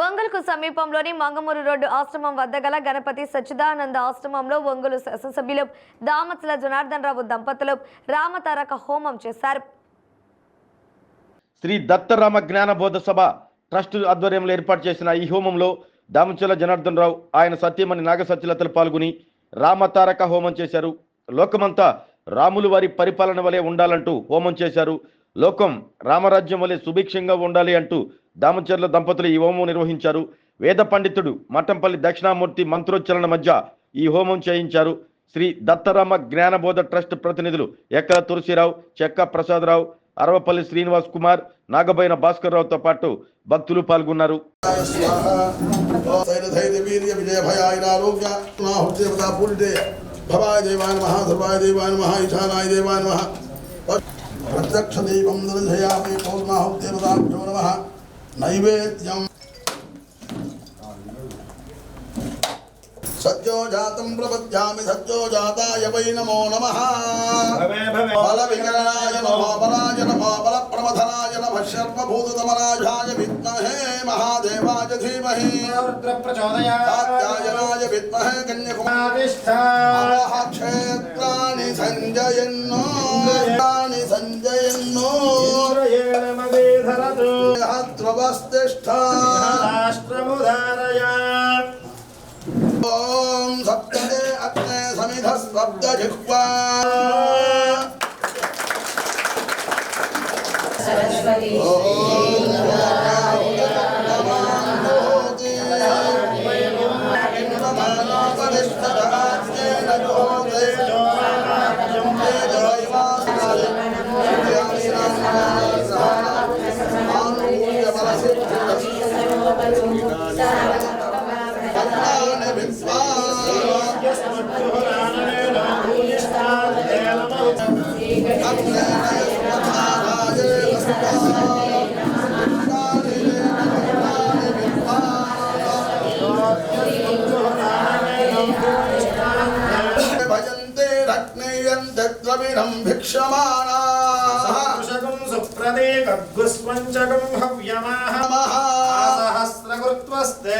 ఒంగోలుకు సమీపంలోని మంగమూరు రోడ్డు ఆశ్రమం వద్ద గల గణపతి సచ్చిదానంద ఆశ్రమంలో ఒంగోలు శాసనసభ్యులు దామత్ల జనార్దన్ రావు దంపతులు రామతారక హోమం చేశారు. శ్రీ దత్తరామ జ్ఞాన బోధ సభ ట్రస్ట్ ఆధ్వర్యంలో ఏర్పాటు చేసిన ఈ హోమంలో దామచల జనార్దన్ రావు ఆయన సత్యమణి నాగసత్యలతలు పాల్గొని రామతారక హోమం చేశారు. లోకమంతా రాములు వారి పరిపాలన వలె ఉండాలంటూ హోమం చేశారు. లోకం రామరాజ్యం వలె సుభిక్షంగా ఉండాలి అంటూ దామచర్ల దంపతులు ఈ హోమం నిర్వహించారు. వేద పండితుడు మఠంపల్లి దక్షిణామూర్తి మంత్రోచ్చరణ మధ్య ఈ హోమం చేయించారు. శ్రీ దత్తరామ జ్ఞానబోధ ట్రస్ట్ ప్రతినిధులు ఎక్కల తులసిరావు చెక్క ప్రసాదరావు అరవపల్లి శ్రీనివాస్ కుమార్ నాగబైన భాస్కర్ రావుతో పాటు భక్తులు పాల్గొన్నారు. భవాయ దేవాయ మహా ధర్వాయ దేవాయ మహా ఈశానాయ దేవాయ మహా प्रत्यक्षदीपं निर्जयामि पौर्णाहुतिर्दाभ्यो नमः। नैवेद्यम्। सज्जो जातं प्रपद्यामि सज्जो जाताय वै नमो नमः। बलविकरणाय नमोबलाय नमः बलप्रमथनाय नमः। शर्वभूततमराजाय विद्महे महादेवाय धीमहि। प्रचोदयाय विद्महे कन्याकुमारिष्ठा क्षेत्राणि सञ्जयन्। ధ్రువస్తిష్ట ఓం సప్తదే అగ్నే సమిధ శబ్ద జిహ్వా. सुप्रदेकगुस्वञ्चकं हव्यमाः। सहस्रकृत्वस्ते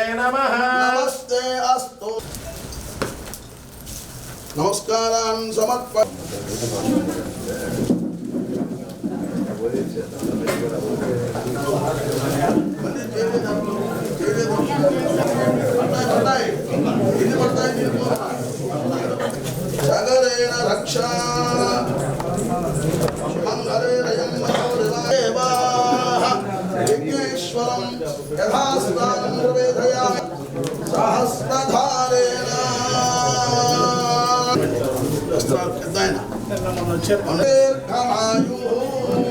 समर्प సగరేణ రక్ష మంగళేన దేవాః విఘ్నేశ్వరం యథాస్థానం ప్రవేదయామి సహస్రధారేణ వస్త్రాలు పెద్దాయన దీర్ఘమాయు నైవైధం ప్రళయతి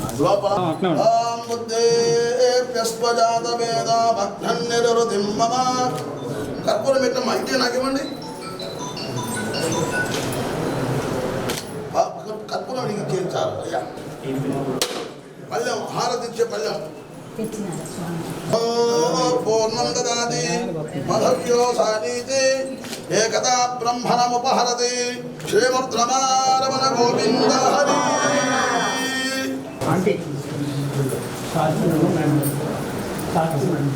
ఆం బుద్ధేభ్యస్వజాత వేద మమ కర్పూరం పెట్టమ్మా ఇంకే నాకేమండి కర్పూరం నీకు చేయించాలి అయ్యా పళ్ళెం హారతిచ్చే పళ్ళెం పూర్ణం దదాతి మధవ్యో సానీతి ఏకదా బ్రహ్మణముపహరతి శ్రీమద్రమారమణ గోవింద హరి ఆంటీ సాధ్యం మేడం సాధ్యం